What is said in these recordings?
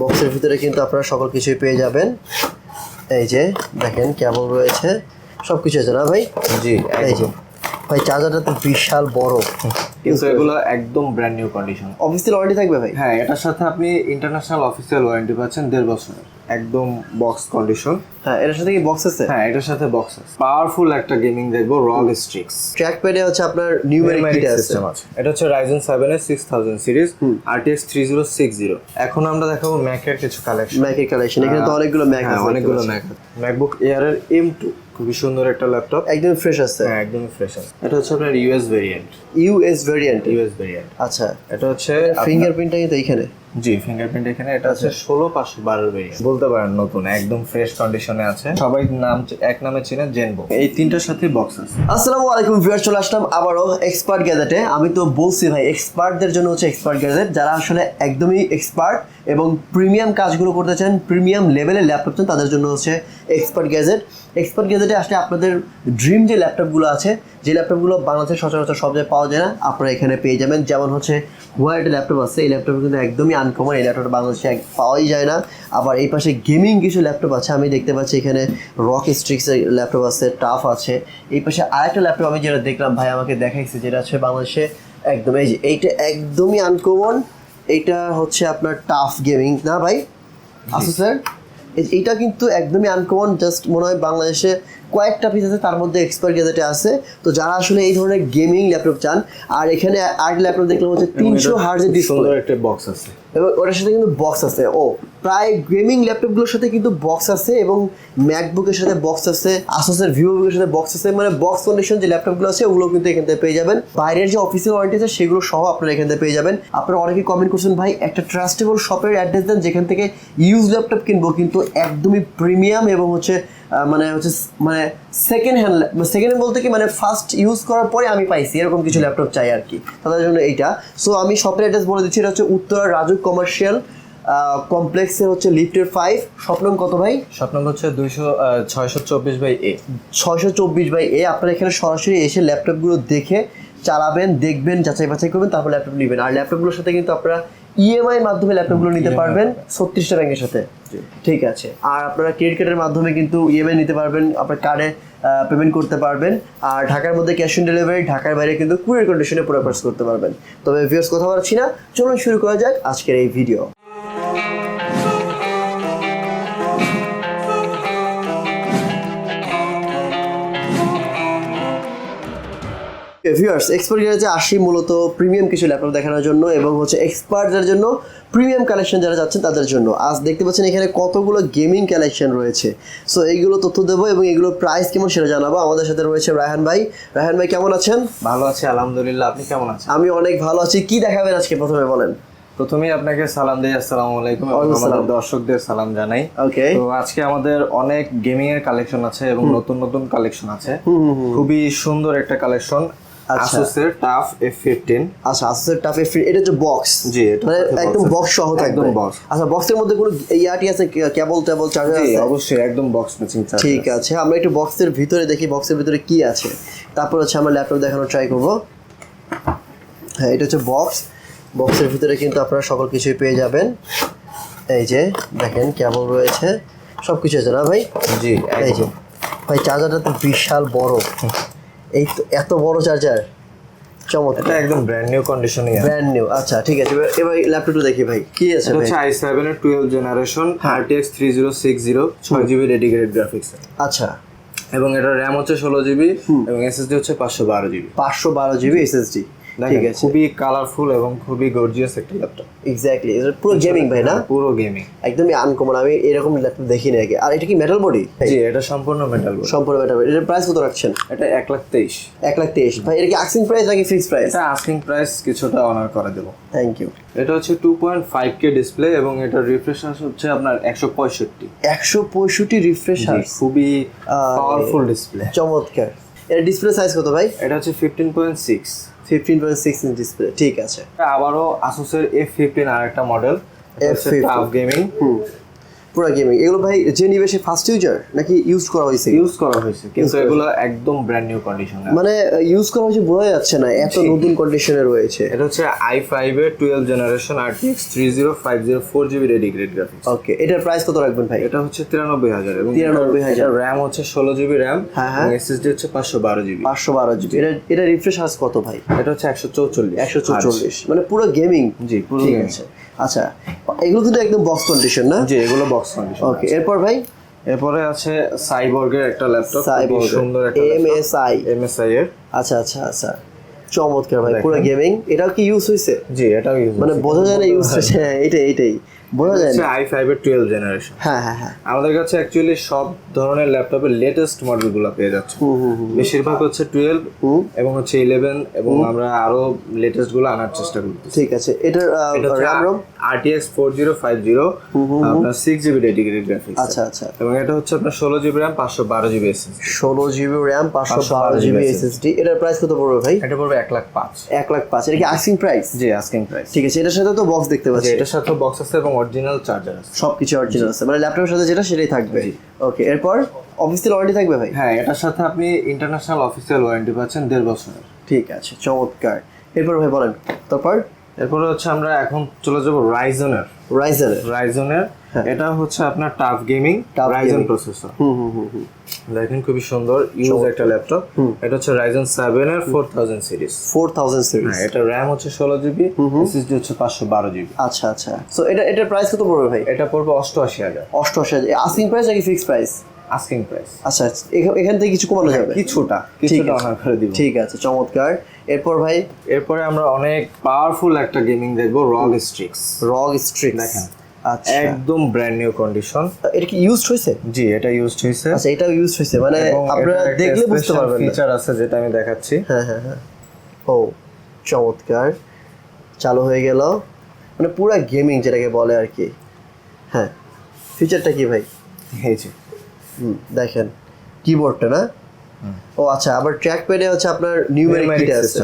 বক্সের ভিতরে কিন্তু আপনারা সকল কিছুই পেয়ে যাবেন। এই যে দেখেন কেমন রয়েছে। সব কিছু আছে না ভাই? জি এই যে ভাই চার্জারটা তো বিশাল বড়। কিন্তু এগুলো একদম brand new condition official warranty থাকবে ভাই? হ্যাঁ এটার সাথে আপনি ইন্টারন্যাশনাল অফিসিয়াল ওয়ারেন্টি পাচ্ছেন দেড় বছরের। একদম বক্স কন্ডিশন হ্যাঁ এটার সাথে কি বক্স আছে? হ্যাঁ এটার সাথে বক্স আছে। পাওয়ারফুল একটা গেমিং দেখব রগ স্ট্রিক্স ট্র্যাক প্যাডে হচ্ছে আপনার নিউমেরিক সিস্টেম আছে। এটা হচ্ছে রাইজেন সেভেন এর six thousand series RTX three zero six zero এখন আমরা দেখাবো ম্যাকের কিছু কালেকশন ম্যাকের কালেকশন এখানে তো অনেকগুলো ম্যাক হ্যাঁ আছে। অনেকগুলো ম্যাক ম্যাকবুক এয়ার এর এম টু খুবই সুন্দর একটা ল্যাপটপ একদম ফ্রেশ আছে। হ্যাঁ একদমই ফ্রেশ আছে। এটা হচ্ছে আপনার US variant US variant US variant আচ্ছা। এটা হচ্ছে ফিঙ্গারপ্রিন্টটা কিন্তু এখানে জি ফিঙ্গারপ্রিন্ট এখানে। এটা হচ্ছে ষোলো পাঁচশো বারোর ভেরিয়েন্ট বলতে পারেন নতুন একদম ফ্রেশ কন্ডিশনে আছে। সবাই নাম এক নামে চিনে জেনবো এই তিনটার সাথে বক্স আছে। আসসালামু আলাইকুম ভিউয়ার চলে আসলাম আবারও এক্সপার্ট গ্যাজেটে আমি তো বলছি ভাই এক্সপার্টদের জন্য হচ্ছে এক্সপার্ট গ্যাজেট যারা আসলে একদমই এক্সপার্ট এবং প্রিমিয়াম কাজগুলো করতে চান প্রিমিয়াম লেভেলের ল্যাপটপ চান তাদের জন্য হচ্ছে এক্সপার্ট গ্যাজেট এক্সপার্ট গ্যাজেটে আসলে আপনাদের ড্রিম যে ল্যাপটপগুলো আছে যে ল্যাপটপগুলো বাংলাদেশে সচরাচর সব জায়গায় পাওয়া যায় না আপনারা এখানে পেয়ে যাবেন। যেমন হচ্ছে হোয়াইট ল্যাপটপ আছে এই ল্যাপটপ কিন্তু একদমই আনকমন এই ল্যাপটপটা বাংলাদেশে পাওয়াই যায় না। আবার এই পাশে গেমিং কিছু ল্যাপটপ আছে আমি দেখতে পাচ্ছি এখানে রক স্ট্রিক্সের ল্যাপটপ আছে টাফ আছে। এই পাশে আরেকটা ল্যাপটপ আমি যেটা দেখলাম ভাই আমাকে দেখাইছে যেটা হচ্ছে বাংলাদেশে একদম এই যে এইটা একদমই আনকমন এইটা হচ্ছে আপনার টাফ গেমিং না ভাই? আসো স্যার এইটা কিন্তু একদমই আনকমন জাস্ট মনে হয় বাংলাদেশে কয়েকটা পিস আছে তার মধ্যে এক্সপার্ট গ্যাজেটে আছে। তো যারা আসলে এই ধরনের গেমিং ল্যাপটপ চান আর এখানে আর্ট ল্যাপটপ দেখলাম হচ্ছে তিনশো হার্জের ডিসপ্লে একটা বক্স আছে। এবং ওটার সাথে কিন্তু বক্স আছে। ও প্রায় গেমিং ল্যাপটপগুলোর সাথে কিন্তু বক্স আছে এবং ম্যাকবুকের সাথে বক্স আছে আসোসের ভিভোবুকের সাথে বক্স আছে মানে বক্স কন্ডিশন যে ল্যাপটপগুলো আছে ওগুলো কিন্তু এখান থেকে পেয়ে যাবেন। বাইরের যে অফিসিয়াল ওয়ারেন্টি আছে সেগুলো সহ আপনারা এখান থেকে পেয়ে যাবেন। আপনারা অনেকে কমেন্ট করছেন, ভাই, একটা ট্রাস্টেবল শপের অ্যাড্রেস দেন যেখান থেকে ইউজ ল্যাপটপ কিনবো। কিন্তু একদমই প্রিমিয়াম এবং হচ্ছে মানে হচ্ছে মানে সেকেন্ড হ্যান্ড সেকেন্ড হ্যান্ড বলতে কি মানে ফার্স্ট ইউজ করার পরে আমি পাইছি, এরকম কিছু ল্যাপটপ চাই আর কি। তাদের জন্য এইটা। সো আমি শপের অ্যাড্রেস বলে দিচ্ছি, এটা হচ্ছে উত্তরা রাজু কমার্শিয়াল কমপ্লেক্সে হচ্ছে লিফটের ফাইভ স্বপ্নম কত ভাই? স্বপ্ন হচ্ছে দুইশো ছয়শো চব্বিশ বাই এ ছয়শো চব্বিশ বাই এ আপনারা এখানে সরাসরি এসে ল্যাপটপগুলো দেখে চালাবেন দেখবেন যাচাই বাছাই করবেন তারপর ল্যাপটপ নেবেন। আর ল্যাপটপগুলোর সাথে কিন্তু আপনারা ইএমআই মাধ্যমে ল্যাপটপগুলো নিতে পারবেন ছত্রিশটা ব্যাংকের সাথে। ঠিক আছে। আর আপনারা ক্রেডিট কার্ডের মাধ্যমে কিন্তু ইএমআই নিতে পারবেন আপনার কার্ডে পেমেন্ট করতে পারবেন। আর ঢাকার মধ্যে ক্যাশ অন ডেলিভারি ঢাকার বাইরে কিন্তু কুরিয়ার কন্ডিশনে পুরো করতে পারবেন। তবে ভিউয়ার্স কথা বলছি না। চলুন শুরু করা যাক আজকের এই ভিডিও ভিউয়ার্স এক্সপার্ট গ্যারেজে আসি মূলত প্রিমিয়াম কিছু ল্যাপটপ দেখানোর জন্য এবং হচ্ছে এক্সপার্টদের জন্য প্রিমিয়াম কালেকশন যারা যাচ্ছেন তাদের জন্য। আজ দেখতে পাচ্ছেন এখানে কতগুলো গেমিং কালেকশন রয়েছে। সো এইগুলো তথ্য দেবো এবং এগুলোর প্রাইস কেমন সেটা জানাব। আমাদের সাথে রয়েছে রায়হান ভাই। রায়হান ভাই কেমন আছেন? ভালো আছে আলহামদুলিল্লাহ। আপনি কেমন আছেন? আমি অনেক ভালো আছি। কি দেখাবেন আজকে প্রথমে বলেন? প্রথমেই আপনাকে সালাম দিই আসসালামু আলাইকুম আমাদের। দর্শকদের সালাম জানাই। ওকে তো আজকে আমাদের অনেক গেমিং এর কালেকশন আছে এবং নতুন নতুন কালেকশন আছে। খুবই সুন্দর একটা কালেকশন। আসুসের টাফ এফ ফিফটিন আচ্ছা আসুসের টাফে ফ্রি এটা হচ্ছে বক্স জি, মানে একদম বক্স সহ থাকবে। একদম box। আচ্ছা বক্সের মধ্যে কোনো ইয়াটি আছে কেবল টেবল চার্জার আছে? অবশ্যই একদম বক্স ম্যাচিং ঠিক আছে। আমরা একটু বক্সের ভিতরে দেখি বক্সের ভিতরে কি আছে। তারপর হচ্ছে আমরা ল্যাপটপ দেখানোর ট্রাই করব। হ্যাঁ এটা হচ্ছে বক্স বক্সের ভিতরে কিন্তু আপনারা সকল কিছুই পেয়ে যাবেন। এই যে দেখেন কেমন রয়েছে। সব কিছু আছে না ভাই? জি এই যে ভাই চার্জারটা তো বিশাল বড়। এই তো এত বড় চার্জার চমৎকার। এটা একদম ব্র্যান্ড নিউ কন্ডিশনে ব্র্যান্ড নিউ আচ্ছা ঠিক আছে। এবার ল্যাপটপটা দেখি ভাই কি আছে ভাই? আই সেভেন এর twelve generation RTX three zero six zero ছয় জিবি ডেডিকেটেড গ্রাফিক্স আচ্ছা। এবং এটার র্যাম হচ্ছে ষোলো জিবি এবং এসএসডি হচ্ছে পাঁচশো বারো জিবি পাঁচশো বারো জিবি এসএসডি ঠিক আছে। খুবই কালারফুল এবং খুবই গর্জিয়াস একটা ল্যাপটপ এক্স্যাক্টলি এটা পুরো গেমিং ভাই না? পুরো গেমিং একদমই আনকমন আমি এরকম ল্যাপটপ দেখিনি আগে। আর এটা কি মেটাল বডি জি এটা সম্পূর্ণ মেটাল সম্পূর্ণ মেটাল এটার প্রাইস কত রাখছেন? এটা এক লাখ তেইশ। এক লাখ তেইশ। ভাই এটা কি আক্সিং প্রাইস নাকি ফিক্স প্রাইস এটা আস্কিং প্রাইস কিছুটা অনার করে দেবো। থ্যাংক ইউ এটা হচ্ছে two point five K display এবং এটার রিফ্রেশ হচ্ছে আপনার একশো পঁয়ষট্টি। একশো পঁয়ষট্টি রিফ্রেশ খুবই পাওয়ারফুল ডিসপ্লে চমৎকার। এর ডিসপ্লে সাইজ কত ভাই? এটা হচ্ছে fifteen point six fifteen point six inch display ঠিক আছে। আবারও আসুসের এফ ফিফটিন আর একটা মডেল F15 টাফ গেমিং পুরো গেমিং এগুলো ভাই যে নিবে সে ফার্স্ট ইউজার নাকি ইউজ করা হয়েছে? ইউজ করা হয়েছে কিন্তু এগুলো একদম ব্র্যান্ড নিউ কন্ডিশন মানে ইউজ করা হয়েছে বোঝা যাচ্ছে না এত নতুন কন্ডিশনে রয়েছে। এটা হচ্ছে আই ফাইভ এর twelve generation RTX three zero five zero four GB dedicated graphics okay এটার প্রাইস কত রাখবেন ভাই? এটা হচ্ছে তিরানব্বই হাজার এবং 93,000 র্যাম হচ্ছে ষোলো জিবি র্যাম হ্যাঁ, হ্যাঁ। এসএসডি হচ্ছে পাঁচশো বারো জিবি পাঁচশো বারো জিবি এটা এটা রিফ্রেশ আস কত ভাই? এটা হচ্ছে একশো চৌচল্লিশ। একশো চৌচল্লিশ। মানে পুরো গেমিং জি, পুরো ঠিক আছে। আচ্ছা এগুলো কিন্তু একদম বক্স কন্ডিশন না? জি এগুলো বক্স কন্ডিশন ওকে এরপর ভাই? এরপরে আছে সাইবর্গের একটা ল্যাপটপ সাইবর্গ সুন্দর একটা এম এস আই এমএসআই এর আচ্ছা আচ্ছা আচ্ছা। চমৎকার ভাই পুরো গেমিং এটাও কি ইউজ হয়েছে জি এটাও ইউজ মানে বোঝা যায় না ইউজ হয়েছে হ্যাঁ এটাই এটাই। বোঝা যায় না। এর টুয়েলভ জেনারেশন হ্যাঁ হ্যাঁ হ্যাঁ। আমাদের কাছে অ্যাকচুয়ালি সব ধরনের ল্যাপটপের লেটেস্ট মডেলগুলো পেয়ে যাচ্ছে। বেশিরভাগ হচ্ছে টুয়েলভ হুম। এবং হচ্ছে ইলেভেন এবং আমরা আরও লেটেস্টগুলো আনার চেষ্টা করতেছি। ঠিক আছে এটার ফোর জিরো ফাইভ জিরো আপনার সিক্স জিবি ডেডিকেটেড গ্রাফিক্স আচ্ছা আচ্ছা। এবং এটা হচ্ছে আপনার ষোলো জিবি র্যাম পাঁচশো বারো জিবি এসএস ষোলো জিবি র্যাম পাঁচশো বারো 512 জিবি GB এটার প্রাইস কত পড়বে ভাই? এটা পড়বে এক লাখ পাঁচ। এক লাখ পাঁচ। এটা কি আস্কিং প্রাইস জি আস্কিং প্রাইস ঠিক আছে এটার সাথে তো বক্স দেখতে পাচ্ছি। এটার সাথে বক্স আছে এবং অরিজিনাল চার্জার আছে। সবকিছু অরিজিনাল আছে। মানে ল্যাপটপের সাথে যেটা সেটাই থাকবে। ওকে এরপর অফিসিয়াল ওয়ারেন্টি থাকবে ভাই? হ্যাঁ এটার সাথে আপনি ইন্টারন্যাশনাল অফিসিয়াল ওয়ারেন্টি পাচ্ছেন দেড় বছরের। ঠিক আছে চমৎকার। এরপর ভাই বলেন তারপর? এরপরে হচ্ছে আমরা এখন চলে যাব রাইজনের রাইজারের রাইজনের এটা হচ্ছে আপনার TUF gaming Ryzen. Processor hmm hmm hmm hmm. দেখেন খুবই সুন্দর ইউজ একটা ল্যাপটপ এটা হচ্ছে রাইজন সেভেন এর four thousand series four thousand series হ্যাঁ এটা র্যাম হচ্ছে ষোলো জিবি এসএসডি হচ্ছে পাঁচশো বারো জিবি আচ্ছা আচ্ছা। সো এটা এটার প্রাইস কত পড়বে ভাই? এটা পড়বে অষ্টআশি হাজার। অষ্টআশি হাজার। আস্কিং প্রাইস নাকি ফিক্স প্রাইস আস্কিং প্রাইস আচ্ছা এখান থেকে কিছু কমানো যাবে? কিছুটা কিছুটা। অনার করে দিব। ঠিক আছে চমৎকার। এরপর ভাই? এরপরে আমরা অনেক পাওয়ারফুল একটা গেমিং দেখব রগ স্ট্রিক্স রগ স্ট্রিক দেখেন। আচ্ছা। একদম ব্র্যান্ড নিউ কন্ডিশন এটা কি ইউজড হয়েছে? জি এটা ইউজড হয়েছে। আচ্ছা এটাও ইউজ হয়েছে মানে আপনারা দেখলে বুঝতে পারবেন ফিচার আছে যেটা আমি দেখাচ্ছি। হ্যাঁ হ্যাঁ হ্যাঁ। ও চমৎকার। চালু হয়ে গেল। মানে পুরো গেমিং যেটাকে বলে আর কি। হ্যাঁ ফিচারটা কি ভাই? এই যে। দেখেন। কিবোর্ডটা না? ও আচ্ছা আবার ট্র্যাক প্যাডে হচ্ছে আপনার নিউমেরিক কিট আছে।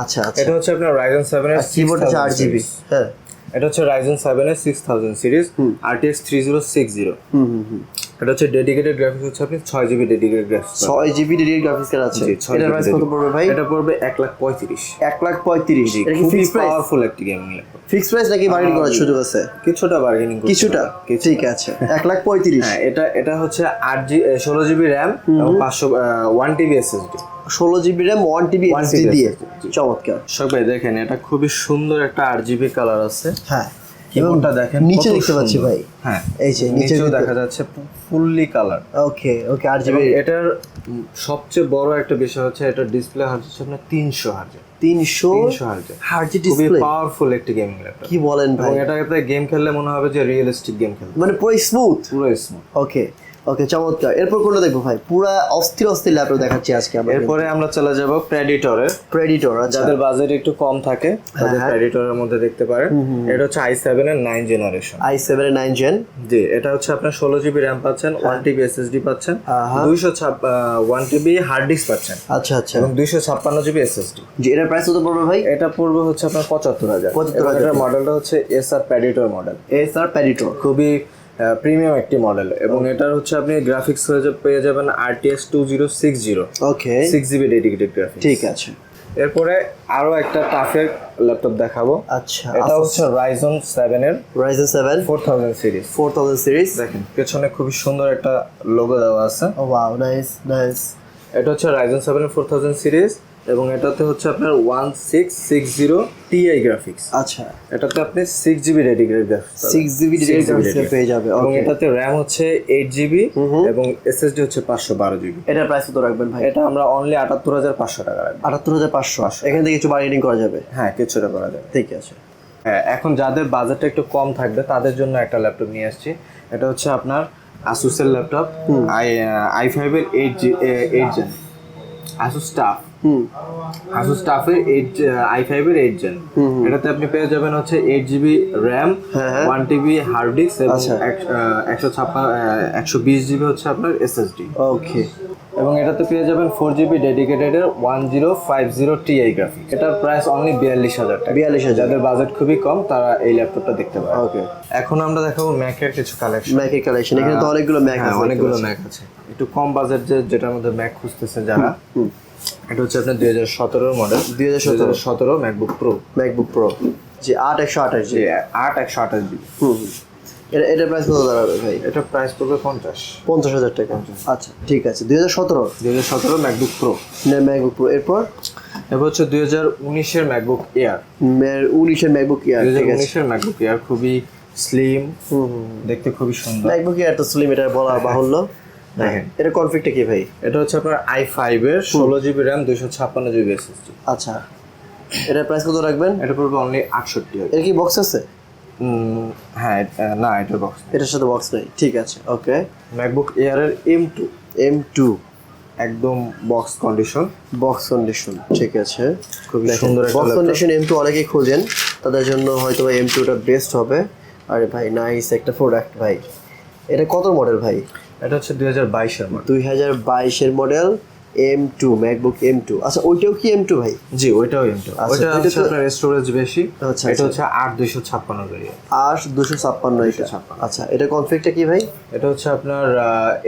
আচ্ছা আচ্ছা। এটা হচ্ছে আপনার রাইজন সেভেন এর কিবোর্ডটা চার জিবি হ্যাঁ। এটা হচ্ছে রাইজেন সেভেন এর six thousand series RTX three zero six zero hmm hmm hmm. এটা হচ্ছে ডেডিকেটেড গ্রাফিক্স হচ্ছে আপনি ছয় জিবি ডেডিকেটেড গ্রাফিক্স ছয় জিবি ডেডিকেট গ্রাফিক্স কার্ড আছে। এটার প্রাইস কত পড়বে ভাই? এটা পড়বে এক লাখ পঁয়ত্রিশ। এক লাখ পঁয়ত্রিশ। এটা কি ফিক্স প্রাইস পাওয়ারফুল একটি গেমিং ল্যাপটপ ফিক্স প্রাইস নাকি বার্গেনিং করার সুযোগ আছে? কিছুটা বার্গেনিং কিছুটা? ঠিক আছে। এক লাখ পঁয়ত্রিশ। হ্যাঁ এটা এটা হচ্ছে আট জি ষোলো জিবি র্যাম এবং পাঁচশো ওয়ান টিবি এসএসডি ষোলো GB RAM one TB One SD TB দিয়ে। চমৎকার। সবাই দেখেন এটা খুবই সুন্দর একটা আট জিবি কালার আছে। হ্যাঁ। কিবোর্ডটা দেখেন নিচে দেখতে পাচ্ছি ভাই। হ্যাঁ এই যে নিচে নিচেও দেখা যাচ্ছে ফুললি কালার। ওকে ওকে আর জিবি এটার সবচেয়ে বড় একটা বিষয় হচ্ছে এটা ডিসপ্লে হচ্ছে আপনার তিনশো হার্জে তিনশো তিনশো হার্জে ডিসপ্লে খুবই পাওয়ারফুল একটি গেমিং ল্যাপটপ কি বলেন ভাই? এটাতে গেম খেললে মনে হবে যে রিয়েলিস্টিক গেম খেলছে মানে পুরো স্মুথ পুরো স্মুথ ওকে। ওকে চমৎকার। এরপর কোনটা দেখব ভাই? পুরা অস্থির অস্থির ল্যাপটপ দেখাচ্ছি আজকে আমরা এরপরে আমরা চলে যাব প্রেডিটরের প্রেডিটর আচ্ছা। যাদের বাজেট একটু কম থাকে তাদের হ্যাঁ। প্রেডিটরের মধ্যে দেখতে পারেন। এটা হচ্ছে আই সেভেন এর nine generation i seven nine gen জি এটা হচ্ছে আপনার ষোলো জিবি র্যাম পাচ্ছেন ওয়ান টিবি এসএসডি পাচ্ছেন আহা। দুইশো ওয়ান টিবি হার্ড ডিস্ক পাচ্ছেন। আচ্ছা আচ্ছা। এবং দুইশো ছাপ্পান্ন জিবি এসএসডি জি এটার প্রাইস কত পড়বে ভাই? এটা পড়বে হচ্ছে আপনার পঁচাত্তর হাজার। 75,000 এটার মডেলটা হচ্ছে S R Predator model S R Predator খুবই প্রিমিয়াম একটি মডেল এবং এটার হচ্ছে আপনি গ্রাফিক্স হয়ে পেয়ে যাবেন RTX two zero six zero okay six GB dedicated graphics ঠিক আছে। এরপরে আরও একটা টাফের ল্যাপটপ দেখাবো। আচ্ছা এটা হচ্ছে রাইজন সেভেন এর Ryzen seven four thousand series four thousand series দেখেন পেছনে খুবই সুন্দর একটা লোগো দেওয়া আছে। ওয়াও নাইস নাইস এটা হচ্ছে Ryzen seven four thousand series এবং এটাতে হচ্ছে আপনার one six six zero Ti graphics আচ্ছা। এটাতে আপনি six GB graphics six GB পেয়ে যাবে এবং এটাতে র্যাম হচ্ছে এইট জিবি এবং এসএসডি হচ্ছে পাঁচশো বারো জিবি এটার প্রাইস কত রাখবেন ভাই? এটা আমরা অনলি আটাত্তর হাজার পাঁচশো টাকা রাখব। আটাত্তর হাজার পাঁচশো। এখান থেকে কিছু বার্গেনিং করা যাবে? হ্যাঁ কিছুটা করা যাবে। ঠিক আছে। হ্যাঁ এখন যাদের বাজেটটা একটু কম থাকবে তাদের জন্য একটা ল্যাপটপ নিয়ে আসছি। এটা হচ্ছে আপনার আসুসের ল্যাপটপ আই আই ফাইভের eight G eight gen Asus hmm Asus স্টাফের এইট আই ফাইভের এইট জেন এটাতে আপনি পেয়ে যাবেন হচ্ছে এইট জিবি র্যাম হ্যাঁ, হ্যাঁ। ওয়ান টিবি হার্ড ডিস্ক এবং আচ্ছা। একশো ছাপ্পান্ন একশো বিশ জিবি হচ্ছে আপনার এসএসডি ওকে এবং এটাতে পেয়ে যাবেন four GB ডেডিকেটেডের one zero five zero Ti graphics এটার প্রাইস অনলি বিয়াল্লিশ হাজার টাকা। বিয়াল্লিশ হাজার। যাদের বাজেট খুবই কম তারা এই ল্যাপটপটা দেখতে পারে ওকে এখন আমরা দেখাবো ম্যাকের কিছু কালেকশন ম্যাকের কালেকশন এখানে তো অনেকগুলো ম্যাক হ্যাঁ আছে। অনেকগুলো ম্যাক আছে। একটু কম বাজেট যে যেটার মধ্যে ম্যাক খুঁজতেছে যারা। এটা হচ্ছে আপনার দুই হাজার সতেরোর মডেল 2017 সতেরো সতেরো ম্যাকবুক প্রো ম্যাকবুক প্রো যে আট একশো আঠাশ জি যে আট একশো আঠাশ হুম হুম। এটা প্রাইস কত দাঁড়াবে ভাই? এটা প্রাইস পড়বে পঞ্চাশ। পঞ্চাশ হাজার টাকা। আচ্ছা ঠিক আছে। দুই হাজার সতেরো? দুই হাজার সতেরো ম্যাকবুক প্রো ম্যাকবুক প্রো এরপর? এবার হচ্ছে দুই হাজার উনিশের ম্যাকবুক এয়ার উনিশের ম্যাকবুক ইয়ার দুই হাজার উনিশের ম্যাকবুক এয়ার খুবই স্লিম দেখতে খুবই সুন্দর। ম্যাকবুক ইয়ার তো স্লিম এটা বলা বাহুল্য। দেখেন। এটা কনফিগটা কি ভাই? এটা হচ্ছে আপনার আই ফাইভ এর ষোলো জিবি র্যাম দুইশো ছাপ্পান্ন জিবি এসএসডি আচ্ছা। এটার প্রাইস কত রাখবেন? এটা পড়বে অনলি আটষট্টি এটা কি বক্স আছে? হ্যাঁ না এটা বক্স এটার সাথে বক্স নেই। ঠিক আছে ওকে ম্যাকবুক এয়ারের এম টু এম টু একদম বক্স কন্ডিশন বক্স কন্ডিশন ঠিক আছে। খুবই সুন্দর বক্স কন্ডিশন এম টু অনেকেই খোঁজেন। তাদের জন্য হয়তো এম টুটা বেস্ট হবে। আরে ভাই নাইস একটা প্রোডাক্ট ভাই। এটা কত মডেল ভাই? এটা হচ্ছে দুই হাজার বাইশের মডেল দুই হাজার বাইশের model M two MacBook M two আচ্ছা ওইটাও কি এম টু ভাই? জি ওইটাও এম টু আচ্ছা, ওইটা হচ্ছে আপনার স্টোরেজ বেশি। আচ্ছা, এটা আচ্ছা। হচ্ছে আট দুইশো ছাপ্পান্ন ভেরিয়েন্ট আর দুশো ছাপ্পান্ন এটা। আচ্ছা এটা কনফিগটা কি ভাই? এটা হচ্ছে আপনার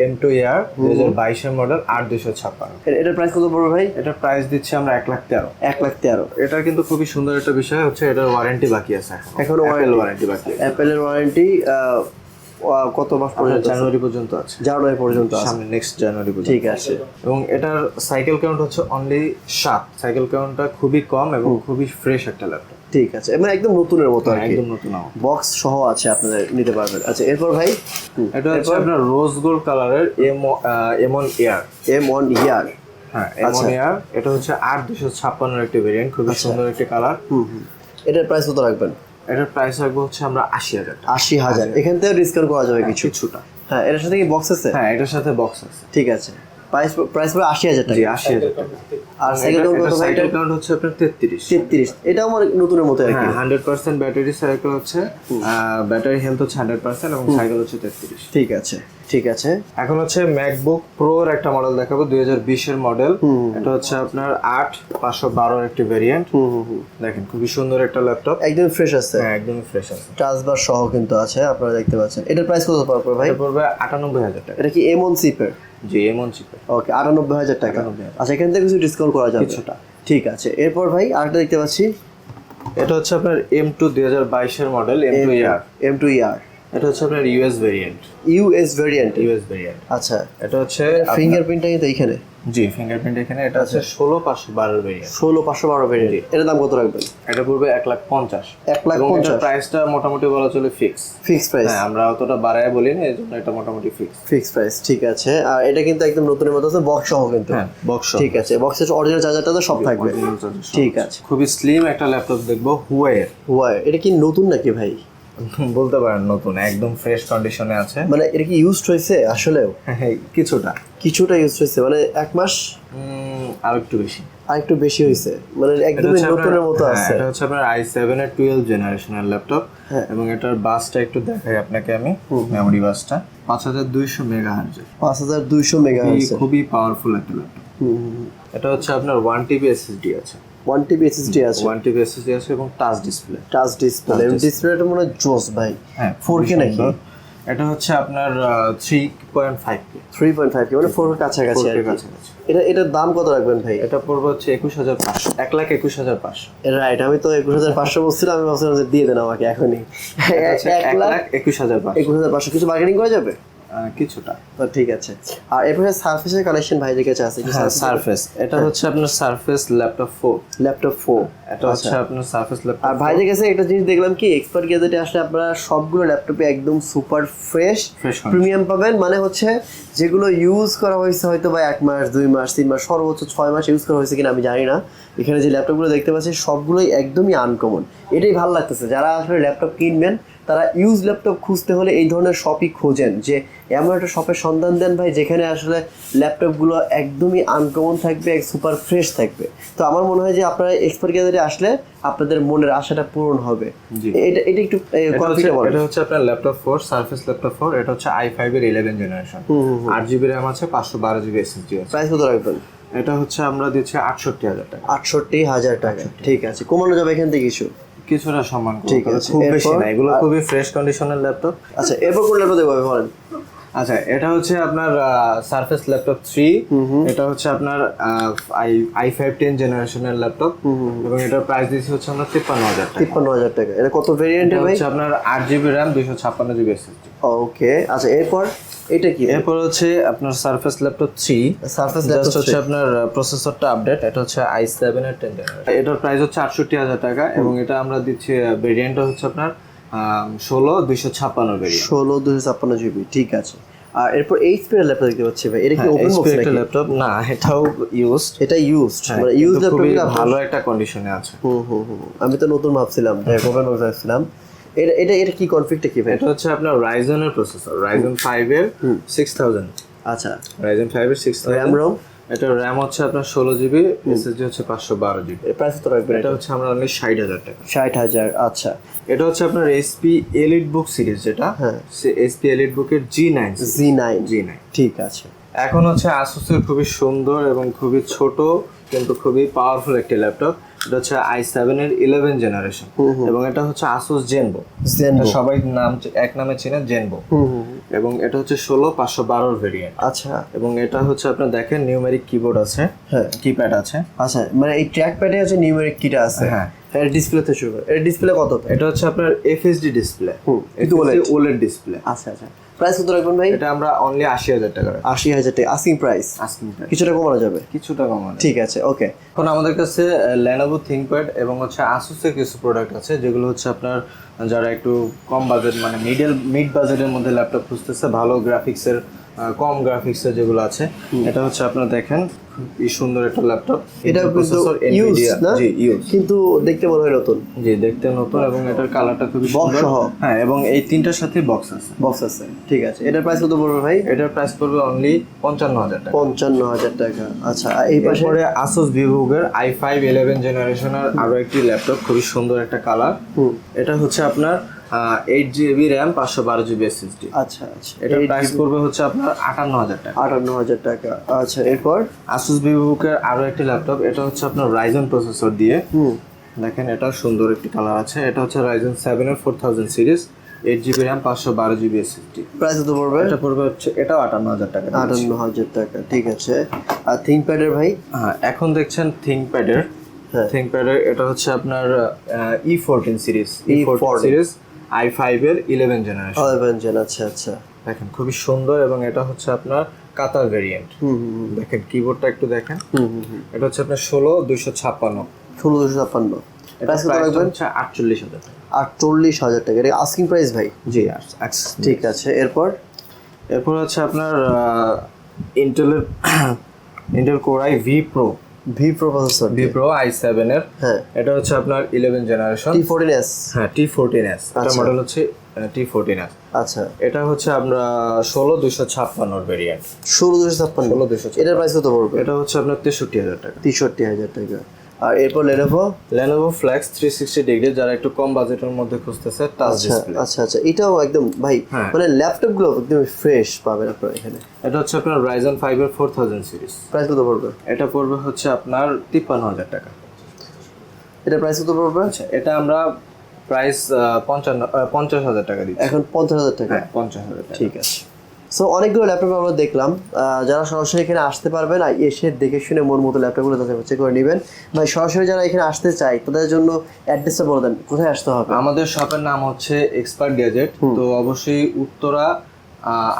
এম টু ইয়ার দুই হাজার বাইশের মডেল আট দুইশো ছাপ্পান্ন। এটার প্রাইস কত পড়বে ভাই? এটার প্রাইস দিচ্ছি আমরা এক লাখ তেরো। এক লাখ তেরো। এটা কিন্তু খুবই সুন্দর একটা বিষয় হচ্ছে এটার ওয়ারেন্টি বাকি আছে এখনও। এখনও ওয়ারেন্টি বাকি অ্যাপেলের ওয়ারেন্টি কত মাস পর্যন্ত জানুয়ারি পর্যন্ত আছে। জানুয়ারি পর্যন্ত আছে। সামনে নেক্সট জানুয়ারি পর্যন্ত ঠিক আছে। এবং এটার সাইকেল কাউন্ট হচ্ছে অনলি সাত। সাইকেল কাউন্টটা খুবই কম এবং খুবই ফ্রেশ একটা ল্যাপটপ ঠিক আছে। মানে একদম নতুনের মতো আর কি। একদম নতুন বক্স সহ আছে আপনাদের নিতে পারবেন। আচ্ছা এরপর ভাই? এটা হচ্ছে আপনার রোজ গোল্ড কালারের এম এমন এয়ার এম ওয়ান ইয়ার হ্যাঁ এমন এয়ার এটা হচ্ছে আট দুশো ছাপ্পান্নের একটি ভেরিয়েন্ট খুবই সুন্দর একটি কালার হুম হুম। এটার প্রাইস কত রাখবেন? এটার প্রাইস রাখব হচ্ছে আমরা আশি হাজার আশি হাজার। এখান থেকে ডিসকাউন্ট করা যাবে কিছু। কিছুটা হ্যাঁ এটার সাথে কি বক্স আছে? হ্যাঁ এটার সাথে বক্স আছে। ঠিক আছে। প্রাইস প্রাইস পড়ে আশি হাজার টাকা। আশি হাজার টাকা। আর সাইকেল কত ভাই সাইকেল কাউন্ট হচ্ছে আপনার এটাও আমার নতুনের মতো আর কি। ব্যাটারি সাইকেল হচ্ছে। ব্যাটারি হেলথ হচ্ছে এবং সাইকেল হচ্ছে তেত্রিশ। ঠিক আছে ঠিক আছে। এখন হচ্ছে ম্যাকবুক প্রোর একটা মডেল দেখাবো দুই হাজার বিশের মডেল এটা হচ্ছে আপনার আট পাঁচশো বারোর একটি ভেরিয়েন্ট দেখেন খুবই সুন্দর একটা ল্যাপটপ একদম ফ্রেশ আছে। হ্যাঁ একদম ফ্রেশ আছে। টাচ বার সহ কিন্তু আছে আপনারা দেখতে পাচ্ছেন। এটার প্রাইস কত পড়বে ভাই? পড়বে আটানব্বই হাজার টাকা। এটা কি এমন সিপের জি এমন চিপে ওকে আটানব্বই হাজার টাকা। আচ্ছা এখান থেকে কিছু ডিসকাউন্ট করা যাবে। কিছুটা। ঠিক আছে এরপর ভাই আরেকটা দেখতে পাচ্ছি। এটা হচ্ছে আপনার এম টু দুই হাজার বাইশের model M two Air M two Air এটা হচ্ছে আপনার US variant US variant US variant আচ্ছা। এটা হচ্ছে ফিঙ্গারপ্রিন্টটা কিন্তু এইখানে। জি ফিঙ্গারপ্রিন্ট এখানে এটা হচ্ছে ষোলো পাঁচশো বারোর ভেরিয়েন্ট ষোলো পাঁচশো বারো ভেরিয়েন্ট এটার দাম কত রাখবেন? এটা পড়বে এক লাখ পঞ্চাশ। এক লাখ পঞ্চাশ। প্রাইসটা মোটামুটি বলা চলে ফিক্স ফিক্স প্রাইস হ্যাঁ আমরা অতটা বাড়ায় বলি না এই জন্য এটা মোটামুটি ফিক্স ফিক্স প্রাইস ঠিক আছে। আর এটা কিন্তু একদম নতুনের মতো আছে বক্স সহ কিন্তু। হ্যাঁ বক্স ঠিক আছে বক্সের অরিজিনাল চার্জারটা তো সব থাকবে। ঠিক আছে। খুবই স্লিম একটা ল্যাপটপ দেখব হুয়ের ওয়াই এটা কি নতুন নাকি ভাই? বলতে পারেন নতুন একদম ফ্রেশ কন্ডিশনে আছে। মানে এটা কি ইউজড হয়েছে আসলেও? হ্যাঁ, কিছুটা। কিছুটা ইউজ হয়েছে মানে এক মাস? আর একটু বেশি। আর একটু বেশি হয়েছে মানে একদমই আপনার- নতুনের মতো হ্যাঁ, আছে। এটা হচ্ছে আপনার আই সেভেন এর টুয়েলভ জেনারেশনের ল্যাপটপ হ্যাঁ। এবং এটার বাসটা একটু দেখাই আপনাকে আমি মেমোরি বাসটা পাঁচ হাজার দুইশো মেগা হার্জের পাঁচ হাজার দুইশো মেগা খুবই পাওয়ারফুল একটা ল্যাপটপ এটা হচ্ছে আপনার ওয়ান টিবি এসএসডি আছে। ওয়ান টিবি এসএসডি আছে। ওয়ান টিবি এসএসডি আছে এবং টাচ ডিসপ্লে টাচ ডিসপ্লে ডিসপ্লেটা মনে হয় জোস ভাই। হ্যাঁ ফোর কে নাকি? এটা হচ্ছে আপনার three point five K three point five K মানে ফোর কাছাকাছি এটা এটার দাম কত রাখবেন ভাই? এটা পড়বে হচ্ছে একুশ হাজার পাঁচশো। এক লাখ একুশ হাজার পাঁচশো। রাইট আমি তো একুশ হাজার পাঁচশো বলছিলাম আমি ভাবছিলাম যে দিয়ে দেন আমাকে এখনই। এক লাখ একুশ হাজার পাঁচশো। একুশ হাজার পাঁচশো। কিছু বার্গেনিং করা যাবে? কিছুটা। তো ঠিক আছে। আর এরপরে সার্ফেসের কালেকশন ভাইদের কাছে আছে হ্যাঁ সারফেস? এটা হচ্ছে আপনার সারফেস ল্যাপটপ ল্যাপটপ এটা হচ্ছে আপনার সারফেস ল্যাপটপ আর ভাইদের কাছে একটা জিনিস দেখলাম কি এক্সপার্ট গ্যাজেটে আসলে আপনারা সবগুলো ল্যাপটপে একদম সুপার ফ্রেশ প্রিমিয়াম পাবেন। মানে হচ্ছে যেগুলো ইউজ করা হয়েছে হয়তো বা এক মাস দুই মাস তিন মাস সর্বোচ্চ ছয় মাস ইউজ করা হয়েছে কিনা আমি জানি না। এখানে যে ল্যাপটপগুলো দেখতে পাচ্ছি সবগুলোই একদমই আনকমন এটাই ভালো লাগতেছে। যারা আসলে ল্যাপটপ কিনবেন তারা ইউজ ল্যাপটপ খুঁজতে হলে এই ধরনের শপই খোঁজেন যে এমন একটা শপের সন্ধান দেন ভাই যেখানে আসলে ল্যাপটপগুলো একদমই আনকমন থাকবে সুপার ফ্রেশ থাকবে। তো আমার মনে হয় যে আপনারা এক্সপার্ট গ্যালারি আসলে আপনাদের মনের আশাটা পূরণ হবে। এটা এটা একটু এটা হচ্ছে এটা হচ্ছে আপনার laptop four Surface laptop four এটা হচ্ছে আই ফাইভ এর ইলেভেন জেনারেশন আট জিবি র্যাম আছে পাঁচশো বারো জিবি এসএসডি আছে। প্রাইস কত রাখবেন? এটা হচ্ছে আমরা দিচ্ছি আটষট্টি হাজার টাকা। আটষট্টি হাজার টাকা। ঠিক আছে কমানো যাবে এখান থেকে কিছু? কিছুটা সম্মান ঠিক আছে। খুব বেশি না এগুলো খুবই ফ্রেশ কন্ডিশনের ল্যাপটপ আচ্ছা এরপর কোন ল্যাপটপ দেবো বলেন। আচ্ছা এটা হচ্ছে আপনার সারফেস ল্যাপটপ থ্রি এটা হচ্ছে আপনার আই আই ফাইভ টেন জেনারেশনের ল্যাপটপ এবং এটার প্রাইস দিচ্ছি হচ্ছে আমরা তিপ্পান্ন হাজার টাকা। তিপ্পান্ন হাজার টাকা। এটা কত ভেরিয়েন্ট হচ্ছে আপনার আট জিবি র্যাম দুইশো ছাপ্পান্ন জিবি এসএসডি ওকে আচ্ছা এরপর এটা কি? এরপর হচ্ছে আপনার Surface laptop three Surface just laptop হচ্ছে আপনার প্রসেসরটা আপডেট এটা হচ্ছে আই সেভেন এর টেন এটার প্রাইস হচ্ছে আটষট্টি হাজার টাকা এবং এটা আমরা দিচ্ছি ভেরিয়েন্টটা হচ্ছে আপনার ষোলো দুইশো ছাপ্পান্ন ভেরিয়েন্ট ষোলো দুশো ছাপ্পান্ন জিবি ঠিক আছে। আর এরপর এইচপি এর ল্যাপটপ দেখতে পাচ্ছি ভাই এটা কি ওপেন বক্স একটা নাকি? ল্যাপটপ না এটাও ইউজড এটা ইউজড মানে ইউজ ল্যাপটপ ভালো একটা কন্ডিশনে আছে। হুম হুম হুম আমি তো নতুন ভাবছিলাম যে ওপেন বক্স আসছিলাম। এটা এটা এটা কি কনফিগটা কি ভাই? এটা হচ্ছে আপনার রাইজনের প্রসেসর রাইজন ফাইভ এর সিক্স থাউজেন্ড আচ্ছা। রাইজন ফাইভ এর সিক্স র্যাম রোম এটা র্যাম হচ্ছে আপনার ষোলো জিবি এসএসডি হচ্ছে পাঁচশো বারো জিবি এর প্রাইস তো রাখবেন এটা হচ্ছে আমরা অনলি ষাট হাজার টাকা। ষাট হাজার আচ্ছা। এটা হচ্ছে আপনার এসপি এলিট বুক সিরিজ যেটা হ্যাঁ। সে এসপি এলিট বুকের G nine G nine G nine ঠিক আছে। এখন হচ্ছে আসুসের খুবই সুন্দর এবং খুবই ছোট কিন্তু খুবই পাওয়ারফুল একটি ল্যাপটপ এটা হচ্ছে আই সেভেন এর ইলেভেন জেনারেশন এবং এটা হচ্ছে আসুস জেনবো সবাই নাম এক নামে চেনে জেনবো। এবং এটা হচ্ছে ষোলো পাঁচশো বারোর ভেরিয়েন্ট আচ্ছা। এবং এটা হচ্ছে আপনার দেখেন নিউমেরিক কিবোর্ড আছে হ্যাঁ। কিপ্যাড আছে। আচ্ছা মানে এই ট্র্যাক প্যাডে হচ্ছে নিউমেরিক কিটা আছে। হ্যাঁ। এর ডিসপ্লেতে শুরু এর ডিসপ্লে কত? এটা হচ্ছে আপনার এফএসডি ডিসপ্লে কিন্তু। ওলেড ডিসপ্লে আচ্ছা আচ্ছা। প্রাইস কত রাখবেন ভাই? এটা আমরা অনলি আশি হাজার টাকা আশি হাজার টাকা আস্কিং প্রাইস আসিং। কিছুটা কমানো যাবে? কিছুটা কমানো। ঠিক আছে ওকে এখন আমাদের কাছে ল্যানোভো থিঙ্কপ্যাড এবং হচ্ছে আসুসের কিছু প্রোডাক্ট আছে যেগুলো হচ্ছে আপনার যারা একটু কম বাজেট মানে মিডল মিড বাজেটের মধ্যে ল্যাপটপ খুঁজতেছে ভালো গ্রাফিক্সের কম গ্রাফিক্সের যেগুলো আছে এটা হচ্ছে আপনার দেখেন খুবই সুন্দর একটা ল্যাপটপ এটা কিন্তু ইউজ না? জি ইউজ কিন্তু দেখতে মনে হয় নতুন। জি দেখতে নতুন এবং এটার কালারটা খুবই সুন্দর। সহ? হ্যাঁ এবং এই তিনটার সাথে বক্স আছে। বক্স আছে ঠিক আছে। এটার প্রাইস কত পড়বে ভাই? এটার প্রাইস পড়বে অনলি পঞ্চান্ন হাজার টাকা। পঞ্চান্ন হাজার টাকা। আচ্ছা এই পাশে এরপরে আসুস ভিভোগের আই ফাইভ ইলেভেন জেনারেশনের আরও একটি ল্যাপটপ খুবই সুন্দর একটা কালার এটা হচ্ছে আপনার এইট জিবি র্যাম পাঁচশো বারো জিবি এসএসডি আচ্ছা আচ্ছা। এটার প্রাইস পড়বে হচ্ছে আপনার আটান্ন হাজার টাকা। আটান্ন হাজার টাকা। আচ্ছা এরপর? আসুস ভিভোকের আরও একটি ল্যাপটপ এটা হচ্ছে আপনার রাইজন প্রসেসর দিয়ে। হুম। দেখেন এটা সুন্দর একটি কালার আছে। এটা হচ্ছে রাইজন সেভেন এর four thousand series eight GB RAM পাঁচশো বারো জিবি এসএসডি প্রাইস কত পড়বে? এটা পড়বে হচ্ছে এটাও আটান্ন হাজার টাকা আটান্ন হাজার টাকা ঠিক আছে। আর থিঙ্কপ্যাডের ভাই? হ্যাঁ এখন দেখছেন থিঙ্কপ্যাডের। থিঙ্কপ্যাডের এটা হচ্ছে আপনার E fourteen series E E14 fourteen series i five এর ইলেভেন জেনারেশন অ্যাভেঞ্জেন আচ্ছা আচ্ছা। দেখেন খুবই সুন্দর এবং এটা হচ্ছে আপনার কাতার ভেরিয়েন্ট দেখেন কিবোর্ডটা একটু দেখেন। এটা হচ্ছে আপনার ষোলো দুইশো ছাপ্পান্ন। ষোলো দুশো ছাপ্পান্ন। হচ্ছে আটচল্লিশ হাজার আটচল্লিশ হাজার টাকা। এটা আস্কিং প্রাইস ভাই? জি ঠিক আছে এরপর? এরপর হচ্ছে আপনার ইন্টেলের Intel core i vPro vPro processor vPro i seven এর। হ্যাঁ। এটা হচ্ছে আপনার eleven generation T fourteen S হ্যাঁ টি ফোরটিন এস এটা আচ্ছা। মডেল হচ্ছে টি ফোরটিন এস আচ্ছা। এটা হচ্ছে আমরা ষোলো দুশো ছাপ্পান্নর ভেরিয়েন্ট ষোলো দুশো ছাপ্পান্ন। ষোলো দুশো এটার প্রাইস কত পড়বে? এটা হচ্ছে আপনার তেষট্টি হাজার টাকা। তেষট্টি হাজার টাকা। আর এরপর Lenovo Lenovo Flex three sixty degree যারা একটু কম বাজেটের মধ্যে খুঁজতেছে টাচ আচ্ছা ডিসপ্লে আচ্ছা আচ্ছা এটাও একদম ভাই হ্যাঁ। মানে ল্যাপটপগুলো একদম ফ্রেশ পাবেন আপনারা এখানে। এটা হচ্ছে আপনার রাইজন ফাইভ এর ফোর থাউজেন্ড সিরিজ প্রাইস কত পড়বে? এটা পড়বে হচ্ছে আপনার তিপ্পান্ন হাজার টাকা। এটা প্রাইস কত পড়বে? আচ্ছা এটা আমরা প্রাইস পঞ্চান্ন পঞ্চাশ হাজার টাকা দিচ্ছি। এখন পঞ্চাশ হাজার টাকা। হ্যাঁ পঞ্চাশ হাজার ঠিক আছে। সো অনেকগুলো ল্যাপটপ আমরা দেখলাম। যারা সরাসরি এখানে আসতে পারবেন আর এসে দেখে শুনে মন মতো ল্যাপটপগুলো তাদের বাছাই করে নেবেন। ভাই সরাসরি যারা এখানে আসতে চায় তাদের জন্য অ্যাড্রেসটা বলে দেন কোথায় আসতে হবে? আমাদের শপের নাম হচ্ছে এক্সপার্ট গ্যাজেট তো অবশ্যই উত্তরা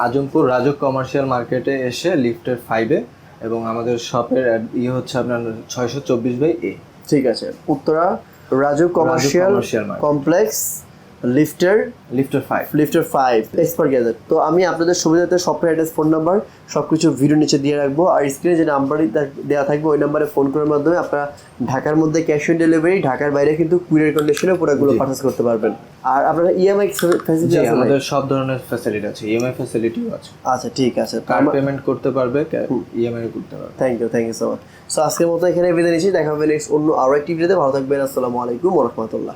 আজমপুর রাজক কমার্শিয়াল মার্কেটে এসে লিফটের ফাইভে এবং আমাদের শপের ইয়ে হচ্ছে আপনার ছয়শো চব্বিশ বাই এ ঠিক আছে। উত্তরা রাজু কমার্শিয়াল কমপ্লেক্স লিফটার লিফটার ফাইভ লিফটার ফাইভ এক্সপার্ট গ্যাজেট তো আমি আপনাদের সুবিধাতে শপের অ্যাড্রেস ফোন নাম্বার সব কিছু ভিডিও নিচে দিয়ে রাখব। আর স্ক্রিনে যে নাম্বারই দেওয়া থাকবে ওই নাম্বারে ফোন করার মাধ্যমে আপনারা ঢাকার মধ্যে ক্যাশ অন ডেলিভারি ঢাকার বাইরে কিন্তু কুরিয়ার কন্ডিশনে প্রোডাক্টগুলো পারচেস করতে পারবেন। আর আপনারা E ইএমআই ফ্যাসিলিটি আছে আমাদের সব ধরনের ফ্যাসিলিটি আছে। ইএমআই ফ্যাসিলিটিও আছে। আচ্ছা ঠিক আছে। কার্ড পেমেন্ট করতে পারবে ইএমআই করতে পারবে। Thank you thank you so much so আজকের মতো এখানে বিদায় নিচ্ছি। দেখা হবে নেক্সট অন্য আরও একটি ভিডিওতে ভালো থাকবেন। আসসালামু আলাইকুম রহমতুল্লাহ।